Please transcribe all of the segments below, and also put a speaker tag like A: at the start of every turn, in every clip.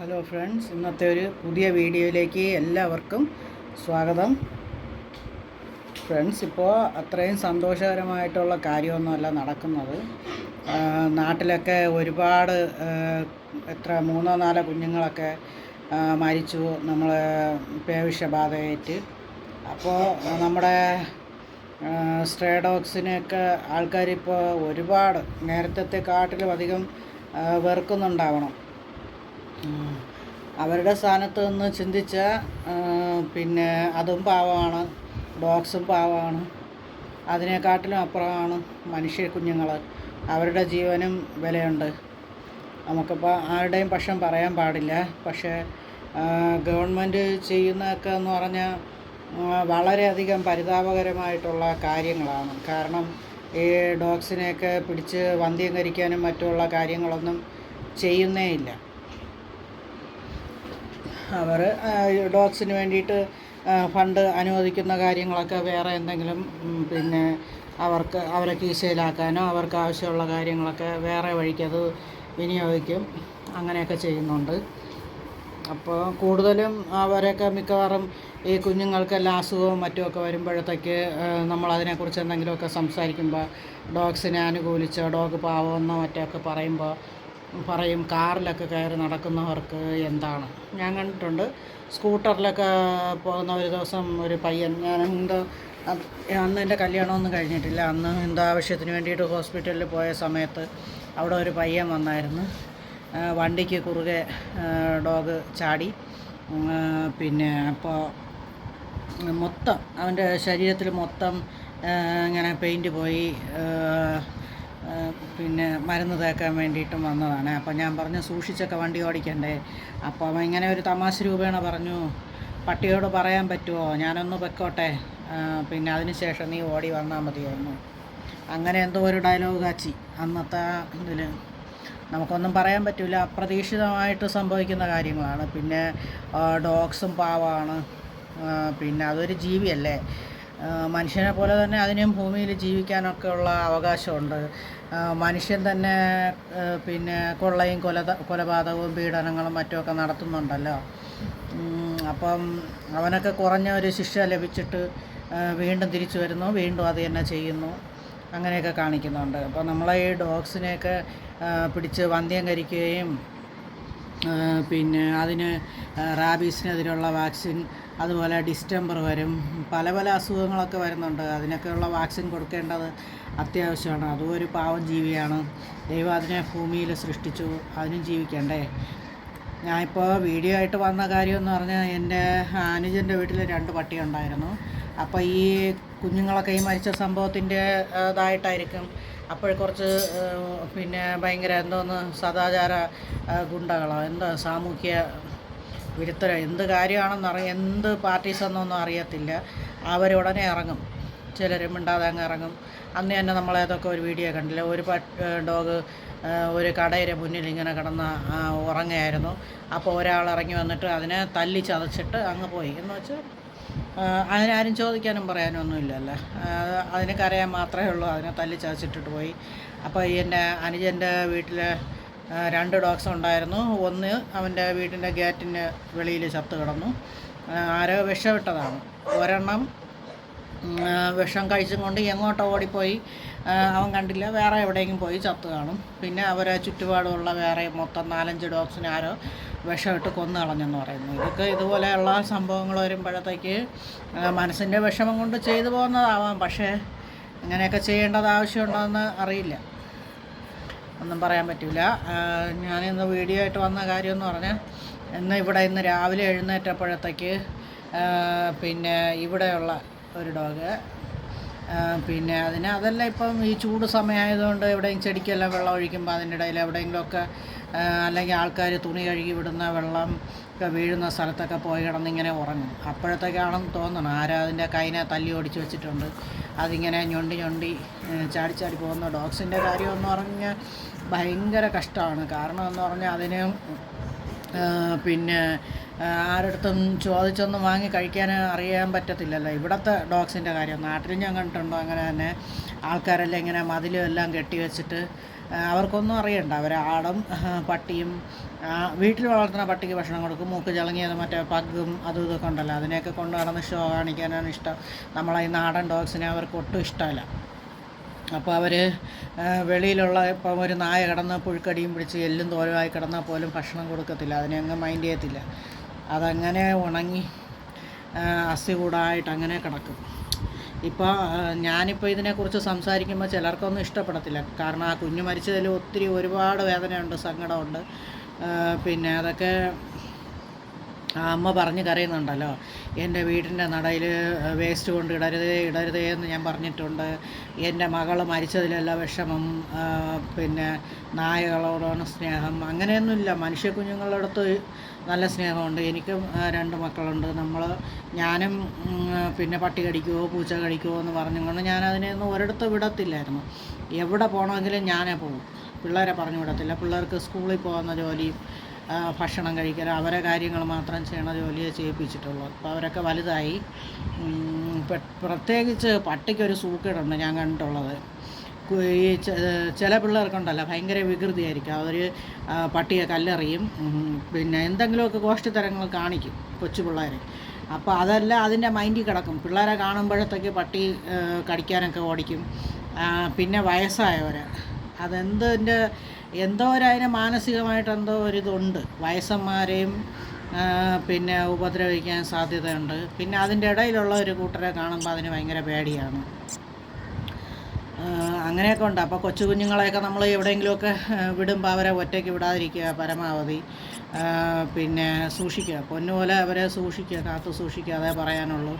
A: Hello friends ഇന്നത്തെ ഒരു പുതിയ വീഡിയോയിലേക്ക് എല്ലാവർക്കും സ്വാഗതം. ഫ്രണ്ട്സ് ഇപ്പോൾ അത്രയും സന്തോഷകരമായിട്ടുള്ള കാര്യമൊന്നുമല്ല നടക്കുന്നത്. നാട്ടിലൊക്കെ ഒരുപാട് എത്ര മൂന്നോ നാലോ കുഞ്ഞുങ്ങളൊക്കെ മരിച്ചു നമ്മൾ പേവിഷബാധയേറ്റ്. അപ്പോൾ നമ്മുടെ സ്ട്രേ ഡോഗ്സിനെയൊക്കെ ആൾക്കാരിപ്പോൾ ഒരുപാട് നേരത്തെ കാട്ടിലും അധികം വെറുക്കുന്നുണ്ടാവണം. അവരുടെ സ്ഥാനത്ത് നിന്ന് ചിന്തിച്ചാൽ പിന്നെ അതും പാവമാണ് ഡോഗ്സും പാവമാണ്. അതിനെക്കാട്ടിലും അപ്പുറമാണ് മനുഷ്യ കുഞ്ഞുങ്ങൾ അവരുടെ ജീവനും വിലയുണ്ട്. നമുക്കിപ്പോൾ ആരുടെയും പക്ഷം പറയാൻ പാടില്ല. പക്ഷേ ഗവൺമെന്റ് ചെയ്യുന്നതൊക്കെ എന്ന് പറഞ്ഞാൽ വളരെയധികം പരിതാപകരമായിട്ടുള്ള കാര്യങ്ങളാണ്. കാരണം ഈ ഡോഗ്സിനെയൊക്കെ പിടിച്ച് വന്ധ്യംകരിക്കാനും മറ്റുള്ള കാര്യങ്ങളൊന്നും ചെയ്യുന്നേ ഇല്ല. അവർ ഡോഗ്സിന് വേണ്ടിയിട്ട് ഫണ്ട് അനുവദിക്കുന്ന കാര്യങ്ങളൊക്കെ വേറെ എന്തെങ്കിലും പിന്നെ അവർക്ക് അവരെ കീശയിലാക്കാനോ അവർക്ക് ആവശ്യമുള്ള കാര്യങ്ങളൊക്കെ വേറെ വഴിക്കത് വിനിയോഗിക്കും. അങ്ങനെയൊക്കെ ചെയ്യുന്നുണ്ട്. അപ്പോൾ കൂടുതലും അവരൊക്കെ മിക്കവാറും ഈ കുഞ്ഞുങ്ങൾക്കെല്ലാം അസുഖവും മറ്റുമൊക്കെ വരുമ്പോഴത്തേക്ക് നമ്മളതിനെക്കുറിച്ച് എന്തെങ്കിലുമൊക്കെ സംസാരിക്കുമ്പോൾ ഡോഗ്സിനെ അനുകൂലിച്ചോ ഡോഗ് പാവമെന്നോ മറ്റൊക്കെ പറയുമ്പോൾ പറയും കാറിലൊക്കെ കയറി നടക്കുന്നവർക്ക് എന്താണ്? ഞാൻ കണ്ടിട്ടുണ്ട് സ്കൂട്ടറിലൊക്കെ പോകുന്ന ഒരു ദിവസം ഒരു പയ്യൻ ഞാൻ എന്തോ അന്ന് എന്റെ കല്യാണമൊന്നും കഴിഞ്ഞിട്ടില്ല അന്ന് എന്തോ ആവശ്യത്തിന് വേണ്ടിയിട്ട് ഹോസ്പിറ്റലിൽ പോയ സമയത്ത് അവിടെ ഒരു പയ്യൻ വന്നായിരുന്നു. വണ്ടിക്ക് കുറുകെ ഡോഗ് ചാടി. പിന്നെ അപ്പോൾ മൊത്തം അവന്റെ ശരീരത്തിൽ മൊത്തം ഇങ്ങനെ പെയിന്റ് പോയി. പിന്നെ മരുന്ന് തേക്കാൻ വേണ്ടിയിട്ടും വന്നതാണ്. അപ്പോൾ ഞാൻ പറഞ്ഞു സൂക്ഷിച്ചൊക്കെ വണ്ടി ഓടിക്കണ്ടേ? അപ്പം ഇങ്ങനെ ഒരു തമാശ രൂപേണ പറഞ്ഞു പട്ടിയോട് പറയാൻ പറ്റുമോ ഞാനൊന്ന് വെക്കോട്ടെ പിന്നെ അതിന് ശേഷം നീ ഓടി വന്നാൽ മതിയായിരുന്നു. അങ്ങനെ എന്തോ ഒരു ഡയലോഗ് കാച്ചി അന്നത്തെ ഇതിൽ നമുക്കൊന്നും പറയാൻ പറ്റില്ല അപ്രതീക്ഷിതമായിട്ട് സംഭവിക്കുന്ന കാര്യങ്ങളാണ്. പിന്നെ ഡോഗ്സും പാവമാണ് പിന്നെ അതൊരു ജീവിയല്ലേ? മനുഷ്യനെ പോലെ തന്നെ അതിനും ഭൂമിയിൽ ജീവിക്കാനൊക്കെ ഉള്ള അവകാശമുണ്ട്. മനുഷ്യൻ തന്നെ പിന്നെ കൊള്ളയും കൊല കൊലപാതകവും പീഡനങ്ങളും മറ്റുമൊക്കെ നടത്തുന്നുണ്ടല്ലോ. അപ്പം അവനൊക്കെ കുറഞ്ഞ ഒരു ശിക്ഷ ലഭിച്ചിട്ട് വീണ്ടും തിരിച്ചു വരുന്നു. വീണ്ടും അത് തന്നെ ചെയ്യുന്നു. അങ്ങനെയൊക്കെ കാണിക്കുന്നുണ്ട്. അപ്പോൾ നമ്മളെ ഈ ഡോഗ്സിനെയൊക്കെ പിടിച്ച് വന്ധ്യം കരിക്കുകയും പിന്നെ അതിന് റാബീസിനെതിരെയുള്ള വാക്സിൻ അതുപോലെ ഡിസ്റ്റംബർ വരും. പല പല അസുഖങ്ങളൊക്കെ വരുന്നുണ്ട്. അതിനൊക്കെയുള്ള വാക്സിൻ കൊടുക്കേണ്ടത് അത്യാവശ്യമാണ്. അതും ഒരു പാവം ജീവിയാണ്. ദൈവം അതിനെ ഭൂമിയിൽ സൃഷ്ടിച്ചു. അതിനും ജീവിക്കണ്ടേ? ഞാനിപ്പോൾ വീഡിയോ ആയിട്ട് വന്ന കാര്യം എന്ന് പറഞ്ഞാൽ എന്റെ അനുജന്റെ വീട്ടിൽ രണ്ട് പട്ടി ഉണ്ടായിരുന്നു അപ്പോൾ ഈ കുഞ്ഞുങ്ങളൊക്കെ ഈ മരിച്ച സംഭവത്തിന്റെ ഇതായിട്ടായിരിക്കും. അപ്പോൾ കുറച്ച് പിന്നെ ഭയങ്കര എന്തോന്ന് സദാചാര ഗുണ്ടകളോ എന്താ സാമൂഹ്യ വിരുദ്ധര. എന്ത് കാര്യമാണെന്ന് അറിയാം എന്ത് പാർട്ടീസ് എന്നൊന്നും അറിയത്തില്ല. അവരുടനെ ഇറങ്ങും. ചിലർ മിണ്ടാതെ അങ്ങ് ഇറങ്ങും. അന്ന് തന്നെ നമ്മളേതൊക്കെ ഒരു വീഡിയോ കണ്ടില്ല? ഒരു ഡോഗ് ഒരു കടയുടെ മുന്നിൽ ഇങ്ങനെ കിടന്ന് ഉറങ്ങുകയായിരുന്നു. അപ്പോൾ ഒരാൾ ഇറങ്ങി വന്നിട്ട് അതിനെ തല്ലി ചതച്ചിട്ട് അങ്ങ് പോയി. എന്ന് വെച്ചാൽ അതിനാരും ചോദിക്കാനും പറയാനും ഒന്നുമില്ലല്ലോ അതിനെ കരയാൻ മാത്രമേ ഉള്ളൂ. അതിനെ തല്ലി ചതച്ചിട്ടിട്ട് പോയി. അപ്പോൾ എന്റെ അനുജന്റെ വീട്ടിൽ രണ്ട് ഡോഗ്സ് ഉണ്ടായിരുന്നു. ഒന്ന് അവന്റെ വീട്ടിന്റെ ഗേറ്റിന്റെ വെളിയിൽ ചത്ത് കിടന്നു. ആരോ വിഷമിട്ടതാണ്. ഒരെണ്ണം വിഷം കഴിച്ചും കൊണ്ട് എങ്ങോട്ടോ ഓടിപ്പോയി. അവൻ കണ്ടില്ല. വേറെ എവിടെയെങ്കിലും പോയി ചത്തു കാണും. പിന്നെ അവരെ ചുറ്റുപാടുമുള്ള വേറെ മൊത്തം നാലഞ്ച് ഡോഗ്സിനെ ആരോ വിഷമിട്ട് കൊന്നു കളഞ്ഞെന്ന് പറയുന്നു. ഇതൊക്കെ ഇതുപോലെയുള്ള സംഭവങ്ങൾ വരുമ്പോഴത്തേക്ക് മനസ്സിന്റെ വിഷമം കൊണ്ട് ചെയ്തു പോകുന്നതാവാം. പക്ഷേ ഇങ്ങനെയൊക്കെ ചെയ്യേണ്ടത് ആവശ്യമുണ്ടോയെന്ന് അറിയില്ല. ഒന്നും പറയാൻ പറ്റില്ല ഞാനിന്ന് വീഡിയോ ആയിട്ട് വന്ന കാര്യം എന്ന് പറഞ്ഞാൽ ഇന്ന് ഇവിടെ ഇന്ന് രാവിലെ എഴുന്നേറ്റപ്പോഴത്തേക്ക് പിന്നെ ഇവിടെയുള്ള ഒരു ഡോഗ്. പിന്നെ അതിന് അതെല്ലാം ഇപ്പം ഈ ചൂട് സമയമായതുകൊണ്ട് എവിടെയും ചെടിക്കെല്ലാം വെള്ളം ഒഴിക്കുമ്പോൾ അതിന്റെ ഇടയിൽ എവിടെയെങ്കിലുമൊക്കെ അല്ലെങ്കിൽ ആൾക്കാർ തുണി കഴുകി വിടുന്ന വെള്ളം ഒക്കെ വീഴുന്ന സ്ഥലത്തൊക്കെ പോയി കിടന്നിങ്ങനെ ഉറങ്ങും. അപ്പോഴത്തേക്കാണെന്ന് തോന്നണം. ആരാ അതിന്റെ കൈനെ തല്ലി ഓടിച്ച് വെച്ചിട്ടുണ്ട്? അതിങ്ങനെ ഞൊണ്ടി ഞൊണ്ടി ചാടി ചാടി പോകുന്ന ഡോഗ്സിന്റെ കാര്യം എന്ന് പറഞ്ഞാൽ ഭയങ്കര കഷ്ടമാണ്. കാരണം എന്ന് പറഞ്ഞാൽ അതിന് പിന്നെ ആരുടെ ചോദിച്ചൊന്നും വാങ്ങി കഴിക്കാൻ അറിയാൻ പറ്റത്തില്ലല്ലോ. ഇവിടുത്തെ ഡോഗ്സിന്റെ കാര്യം. നാട്ടിൽ ഞാൻ കണ്ടിട്ടുണ്ടോ അങ്ങനെ തന്നെ. ആൾക്കാരെല്ലാം ഇങ്ങനെ മതിലും എല്ലാം കെട്ടി വെച്ചിട്ട് അവർക്കൊന്നും അറിയണ്ട. അവർ ആടും പട്ടിയും വീട്ടിൽ വളർത്തുന്ന പട്ടിക്ക് ഭക്ഷണം കൊടുക്കും. മൂക്ക് ചളങ്ങിയത് മറ്റേ പഗ്ഗും അതും ഇതൊക്കെ ഉണ്ടല്ലോ. അതിനെയൊക്കെ കൊണ്ട് നടന്ന് ഷോ കാണിക്കാനാണ് ഇഷ്ടം. നമ്മളെ ഈ നാടൻ ഡോഗ്സിനെ അവർക്ക് ഒട്ടും ഇഷ്ടമല്ല. അപ്പോൾ അവർ വെളിയിലുള്ള ഇപ്പം ഒരു നായ കിടന്ന് പുഴുക്കടിയും പിടിച്ച് എല്ലും തോലുമായി കിടന്നാൽ പോലും ഭക്ഷണം കൊടുക്കത്തില്ല. അതിനെ അങ്ങ് മൈൻഡ് ചെയ്യത്തില്ല. അതങ്ങനെ ഉണങ്ങി അസി കൂടായിട്ട് അങ്ങനെ കിടക്കും. ഇപ്പോൾ ഞാനിപ്പോൾ ഇതിനെക്കുറിച്ച് സംസാരിക്കുമ്പോൾ ചിലർക്കൊന്നും ഇഷ്ടപ്പെടത്തില്ല. കാരണം ആ കുഞ്ഞ് മരിച്ചതിൽ ഒത്തിരി ഒരുപാട് വേദനയുണ്ട് സങ്കടമുണ്ട്. പിന്നെ അതൊക്കെ ആ അമ്മ പറഞ്ഞ് കരയുന്നുണ്ടല്ലോ എന്റെ വീടിന്റെ നടയിൽ വേസ്റ്റ് കൊണ്ട് ഇടരുതേ ഇടരുതേ എന്ന് ഞാൻ പറഞ്ഞിട്ടുണ്ട്. എന്റെ മകൾ മരിച്ചതിലല്ല വിഷമം പിന്നെ നായകളോടാണ് സ്നേഹം. അങ്ങനെയൊന്നുമില്ല. മനുഷ്യ കുഞ്ഞുങ്ങളടുത്ത് നല്ല സ്നേഹമുണ്ട്. എനിക്കും രണ്ട് മക്കളുണ്ട്. നമ്മൾ ഞാനും പിന്നെ പട്ടി കടിക്കുമോ പൂച്ച കടിക്കുമോ എന്ന് പറഞ്ഞുകൊണ്ട് ഞാൻ അതിനെയൊന്നും ഒരിടത്ത് വിടത്തില്ലായിരുന്നു. എവിടെ പോകണമെങ്കിലും ഞാനേ പോകും പിള്ളേരെ പറഞ്ഞു വിടത്തില്ല. പിള്ളേർക്ക് സ്കൂളിൽ പോകുന്ന ജോലിയും ഭക്ഷണം കഴിക്കൽ അവരെ കാര്യങ്ങൾ മാത്രം ചെയ്യണ ജോലിയെ ചെയ്യിപ്പിച്ചിട്ടുള്ളൂ. അപ്പോൾ അവരൊക്കെ വലുതായി. പ്രത്യേകിച്ച് പട്ടിക്കൊരു സൂക്കേടുണ്ട് ഞാൻ കണ്ടിട്ടുള്ളത്. ഈ ചില പിള്ളേർക്കുണ്ടല്ലോ ഭയങ്കര വികൃതിയായിരിക്കും. അവർ പട്ടിയെ കല്ലെറിയും പിന്നെ എന്തെങ്കിലുമൊക്കെ ഗോഷ്ഠിത്തരങ്ങൾ കാണിക്കും കൊച്ചു പിള്ളേരെ. അപ്പോൾ അതെല്ലാം അതിന്റെ മൈൻഡിൽ കിടക്കും. പിള്ളേരെ കാണുമ്പോഴത്തേക്ക് പട്ടി കടിക്കാനൊക്കെ ഓടിക്കും. പിന്നെ വയസ്സായവർ അതെന്തിന്റെ എന്തോ ഒരു അതിന് മാനസികമായിട്ട് എന്തോ ഒരിതുണ്ട്. വയസ്സന്മാരെയും പിന്നെ ഉപദ്രവിക്കാൻ സാധ്യതയുണ്ട്. പിന്നെ അതിന്റെ ഇടയിലുള്ള ഒരു കൂട്ടരെ കാണുമ്പോൾ അതിന് ഭയങ്കര പേടിയാണ്. അങ്ങനെയൊക്കെ ഉണ്ട്. അപ്പോൾ കൊച്ചു കുഞ്ഞുങ്ങളെയൊക്കെ നമ്മൾ എവിടെയെങ്കിലുമൊക്കെ വിടുമ്പോൾ അവരെ ഒറ്റയ്ക്ക് വിടാതിരിക്കുക പരമാവധി. പിന്നെ സൂക്ഷിക്കുക. പൊന്നുപോലെ അവരെ സൂക്ഷിക്കുക കാത്തു സൂക്ഷിക്കുക അതേ പറയാനുള്ളൂ.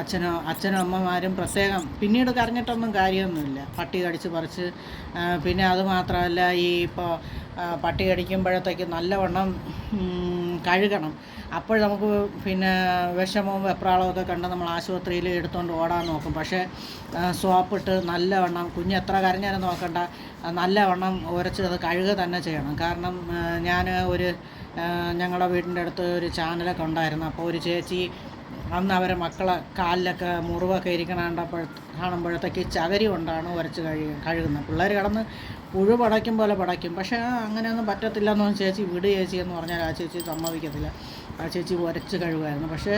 A: അച്ഛനോ അച്ഛനും അമ്മമാരും പ്രത്യേകം പിന്നീട് കരഞ്ഞിട്ടൊന്നും കാര്യമൊന്നുമില്ല. പട്ടി കടിച്ച് പറിച്ച് പിന്നെ അതുമാത്രമല്ല ഈ ഇപ്പോൾ പട്ടി കടിക്കുമ്പോഴത്തേക്ക് നല്ലവണ്ണം കഴുകണം. അപ്പോൾ നമുക്ക് പിന്നെ വിഷമവും വെപ്രാളവും ഒക്കെ കണ്ട് നമ്മൾ ആശുപത്രിയിൽ എടുത്തുകൊണ്ട് ഓടാൻ നോക്കും. പക്ഷേ സോപ്പിട്ട് നല്ലവണ്ണം കുഞ്ഞ് എത്ര കരഞ്ഞാലും നോക്കണ്ട. നല്ലവണ്ണം അത് കഴുക തന്നെ ചെയ്യണം. കാരണം ഞാൻ ഒരു ഞങ്ങളുടെ വീടിന്റെ അടുത്ത് ഒരു ചാനലൊക്കെ ഉണ്ടായിരുന്നു. അപ്പോൾ ഒരു ചേച്ചി അന്ന് അവരെ മക്കളെ കാലിലൊക്കെ മുറിവൊക്കെ ഇരിക്കണ കാണുമ്പോഴത്തേക്ക് ചകരി കൊണ്ടാണ് ഉരച്ച് കഴി കഴുകുന്നത്. പിള്ളേർ കിടന്ന് പുഴു പടയ്ക്കും പോലെ പടയ്ക്കും. പക്ഷേ അങ്ങനെയൊന്നും പറ്റത്തില്ല എന്നൊന്നും ചേച്ചി വിട് ചേച്ചി എന്ന് പറഞ്ഞാൽ ആ ചേച്ചി സമ്മതിക്കത്തില്ല. ആ ചേച്ചി ഉരച്ച് കഴുകുമായിരുന്നു. പക്ഷേ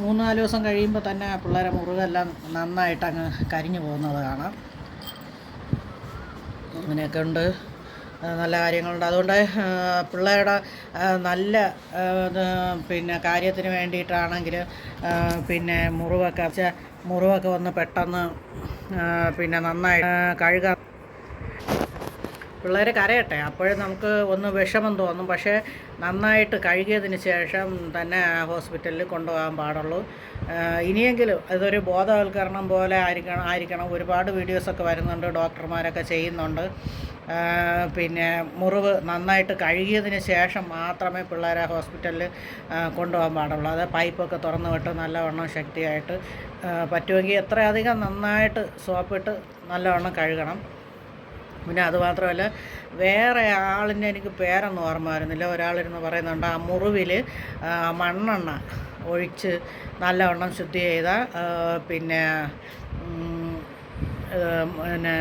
A: മൂന്ന് നാല് ദിവസം കഴിയുമ്പോൾ തന്നെ പിള്ളേരെ മുറിവെല്ലാം നന്നായിട്ട് അങ്ങ് കരിഞ്ഞു പോകുന്നത് കാണാം. അങ്ങനെയൊക്കെ ഉണ്ട്. നല്ല കാര്യങ്ങളുണ്ട്. അതുകൊണ്ട് പിള്ളേരുടെ നല്ല പിന്നെ കാര്യത്തിന് വേണ്ടിയിട്ടാണെങ്കിൽ പിന്നെ മുറിവൊക്കെ മുറിവൊക്കെ വന്ന് പെട്ടെന്ന് പിന്നെ നന്നായി കഴുകാം പിള്ളേർ കരയട്ടെ. അപ്പോഴും നമുക്ക് ഒന്ന് വിഷമം തോന്നും. പക്ഷേ നന്നായിട്ട് കഴുകിയതിന് ശേഷം തന്നെ ഹോസ്പിറ്റലിൽ കൊണ്ടുപോകാൻ പാടുള്ളൂ. ഇനിയെങ്കിലും അതൊരു ബോധവൽക്കരണം പോലെ ആയിരിക്കണം ആയിരിക്കണം. ഒരുപാട് വീഡിയോസൊക്കെ വരുന്നുണ്ട് ഡോക്ടർമാരൊക്കെ ചെയ്യുന്നുണ്ട്. പിന്നെ മുറിവ് നന്നായിട്ട് കഴുകിയതിന് ശേഷം മാത്രമേ പിള്ളേരെ ഹോസ്പിറ്റലിൽ കൊണ്ടുപോകാൻ പാടുള്ളൂ. അത് പൈപ്പൊക്കെ തുറന്നു വിട്ട് നല്ലവണ്ണം ശക്തിയായിട്ട് പറ്റുമെങ്കിൽ എത്രയധികം നന്നായിട്ട് സോപ്പിട്ട് നല്ലവണ്ണം കഴുകണം. പിന്നെ അതുമാത്രമല്ല വേറെ ആളിന്റെ എനിക്ക് പേരൊന്നും ഓർമ്മ വരുന്നില്ല ഒരാളിരുന്ന് പറയുന്നുണ്ട് ആ മുറിവിൽ മണ്ണെണ്ണ ഒഴിച്ച് നല്ലവണ്ണം ശുദ്ധി ചെയ്ത പിന്നെ പിന്നെ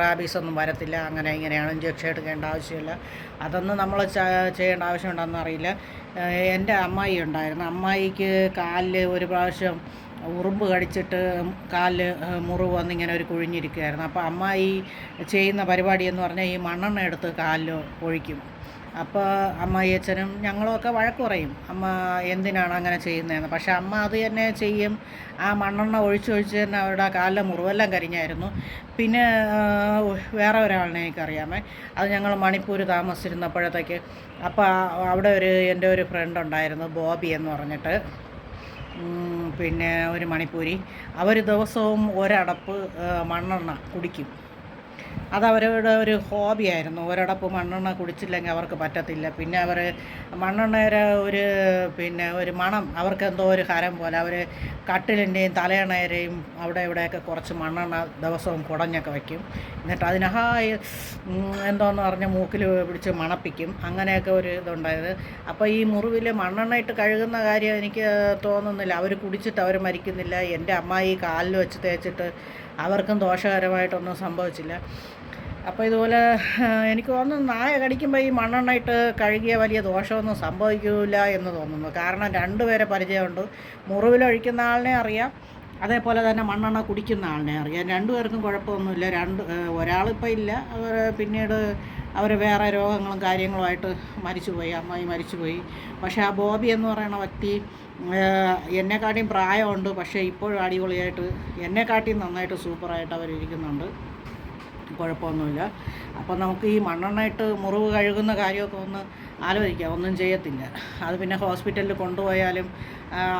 A: റാബീസ് ഒന്നും വരത്തില്ല അങ്ങനെ ഇങ്ങനെയാണ് ഇഞ്ചക്ഷൻ എടുക്കേണ്ട ആവശ്യമില്ല. അതൊന്നും നമ്മൾ ചെയ്യേണ്ട ആവശ്യമുണ്ടെന്ന് അറിയില്ല. എന്റെ അമ്മായി ഉണ്ടായിരുന്നു. അമ്മായിക്ക് കാലിൽ ഒരു പ്രാവശ്യം ഉറുമ്പ് കടിച്ചിട്ട് കാലിൽ മുറിവ് വന്നിങ്ങനെ ഒരു കുഴിഞ്ഞിരിക്കുകയായിരുന്നു അപ്പോൾ അമ്മ ഈ ചെയ്യുന്ന പരിപാടി എന്ന് പറഞ്ഞാൽ ഈ മണ്ണെണ്ണ എടുത്ത് കാലിൽ ഒഴിക്കും. അപ്പോൾ അമ്മായി അച്ഛനും ഞങ്ങളുമൊക്കെ വഴക്ക് പറയും. അമ്മ എന്തിനാണ് അങ്ങനെ ചെയ്യുന്നതെന്ന്. പക്ഷേ അമ്മ അത് തന്നെ ചെയ്യും. ആ മണ്ണെണ്ണ ഒഴിച്ചൊഴിച്ച് തന്നെ അവരുടെ കാലിലെ മുറിവെല്ലാം കരിഞ്ഞായിരുന്നു. പിന്നെ വേറെ ഒരാളിനെ എനിക്കറിയാമേ. അത് ഞങ്ങൾ മണിപ്പൂർ താമസിച്ചിരുന്നപ്പോഴത്തേക്ക് അപ്പോൾ അവിടെ ഒരു എന്റെ ഒരു ഫ്രണ്ട് ഉണ്ടായിരുന്നു ബോബി എന്ന് പറഞ്ഞിട്ട്. പിന്നെ ഒരു മണിപ്പൂരി. അവർ ദിവസവും ഒരടപ്പ് മണ്ണെണ്ണ കുടിക്കും. അതവരുടെ ഒരു ഹോബിയായിരുന്നു ഒരടപ്പ് മണ്ണെണ്ണ കുടിച്ചില്ലെങ്കിൽ അവർക്ക് പറ്റത്തില്ല. പിന്നെ അവർ മണ്ണെണ്ണയുടെ ഒരു പിന്നെ ഒരു മണം അവർക്ക് എന്തോ ഒരു ഹരം പോലെ. അവർ കട്ടിലിന്റെയും തലയണയുടെയും അവിടെ ഇവിടെയൊക്കെ കുറച്ച് മണ്ണെണ്ണ ദിവസവും കുടഞ്ഞൊക്കെ വയ്ക്കും. എന്നിട്ട് അതിന് എന്തോന്ന് പറഞ്ഞ് മൂക്കിൽ പിടിച്ച് മണപ്പിക്കും. അങ്ങനെയൊക്കെ ഒരു ഇതുണ്ടായത്. അപ്പോൾ ഈ മുറിവിൽ മണ്ണെണ്ണ ഇട്ട് കഴുകുന്ന കാര്യം എനിക്ക് തോന്നുന്നില്ല. അവർ കുടിച്ചിട്ട് അവർ മരിക്കുന്നില്ല. എന്റെ അമ്മ ഈ കാലിൽ വെച്ച് തേച്ചിട്ട് അവർക്കും ദോഷകരമായിട്ടൊന്നും സംഭവിച്ചില്ല. അപ്പോൾ ഇതുപോലെ എനിക്ക് തോന്നുന്നു നായ കടിക്കുമ്പോൾ ഈ മണ്ണെണ്ണയിട്ട് കഴുകിയ വലിയ ദോഷമൊന്നും സംഭവിക്കില്ല എന്ന് തോന്നുന്നു. കാരണം രണ്ടുപേരെ പരിചയമുണ്ട്. മുറിവിലൊഴിക്കുന്ന ആളിനെ അറിയാം. അതേപോലെ തന്നെ മണ്ണെണ്ണ കുടിക്കുന്ന ആളിനെ അറിയാം. രണ്ടുപേർക്കും കുഴപ്പമൊന്നുമില്ല. രണ്ട് ഒരാളിപ്പോൾ ഇല്ല. പിന്നീട് അവർ വേറെ രോഗങ്ങളും കാര്യങ്ങളുമായിട്ട് മരിച്ചുപോയി അമ്മായി മരിച്ചുപോയി. പക്ഷേ ആ ബോബി എന്ന് പറയുന്ന വ്യക്തി എന്നെക്കാട്ടിയും പ്രായമുണ്ട്. പക്ഷേ ഇപ്പോഴും അടിപൊളിയായിട്ട് എന്നെക്കാട്ടിയും നന്നായിട്ട് സൂപ്പറായിട്ട് അവരിരിക്കുന്നുണ്ട് കുഴപ്പമൊന്നുമില്ല. അപ്പോൾ നമുക്ക് ഈ മണ്ണെണ്ണയിട്ട് മുറിവ് കഴുകുന്ന കാര്യമൊക്കെ ഒന്ന് ആലോചിക്കാം. ഒന്നും ചെയ്യത്തില്ല. അത് പിന്നെ ഹോസ്പിറ്റലിൽ കൊണ്ടുപോയാലും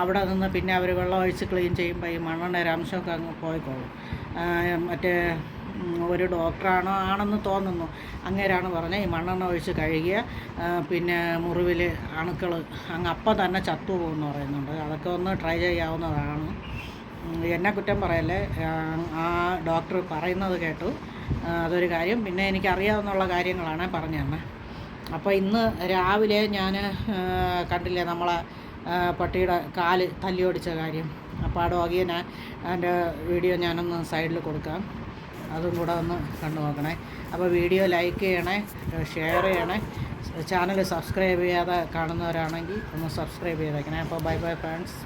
A: അവിടെ നിന്ന് പിന്നെ അവർ വെള്ളം ഒഴിച്ച് ക്ലീൻ ചെയ്യുമ്പോൾ ഈ മണ്ണെണ്ണ ഒരംശമൊക്കെ അങ്ങ് പോയിക്കോളും. മറ്റേ ഒരു ഡോക്ടറാണോ ആണെന്ന് തോന്നുന്നു. അങ്ങേരാണ് പറഞ്ഞത് ഈ മണ്ണെണ്ണ ഒഴിച്ച് കഴുകിയ പിന്നെ മുറിവിൽ അണുക്കൾ അങ്ങ് അപ്പം തന്നെ ചത്തുപോകുമെന്ന് പറയുന്നുണ്ട്. അതൊക്കെ ഒന്ന് ട്രൈ ചെയ്യാവുന്നതാണ്. എന്നെ കുറ്റം പറയല്ലേ ആ ഡോക്ടർ പറയുന്നത് കേട്ടു. അതൊരു കാര്യം. പിന്നെ എനിക്കറിയാവുന്നുള്ള കാര്യങ്ങളാണ് പറഞ്ഞു തന്നെ. അപ്പോൾ ഇന്ന് രാവിലെ ഞാൻ കണ്ടില്ലേ നമ്മളെ പട്ടിയുടെ കാൽ തല്ലിയോടിച്ച കാര്യം. അപ്പോൾ ആ ഡോഗിയെ ഞാൻ എന്റെ വീഡിയോ ഞാനൊന്ന് സൈഡിൽ കൊടുക്കാം. അതും കൂടെ ഒന്ന് കണ്ടു നോക്കണേ. അപ്പോൾ വീഡിയോ ലൈക്ക് ചെയ്യണേ ഷെയർ ചെയ്യണേ. ചാനൽ സബ്സ്ക്രൈബ് ചെയ്യാതെ കാണുന്നവരാണെങ്കിൽ ഒന്ന് സബ്സ്ക്രൈബ് ചെയ്തേക്കണേ. അപ്പോൾ ബൈ ബൈ ഫ്രണ്ട്സ്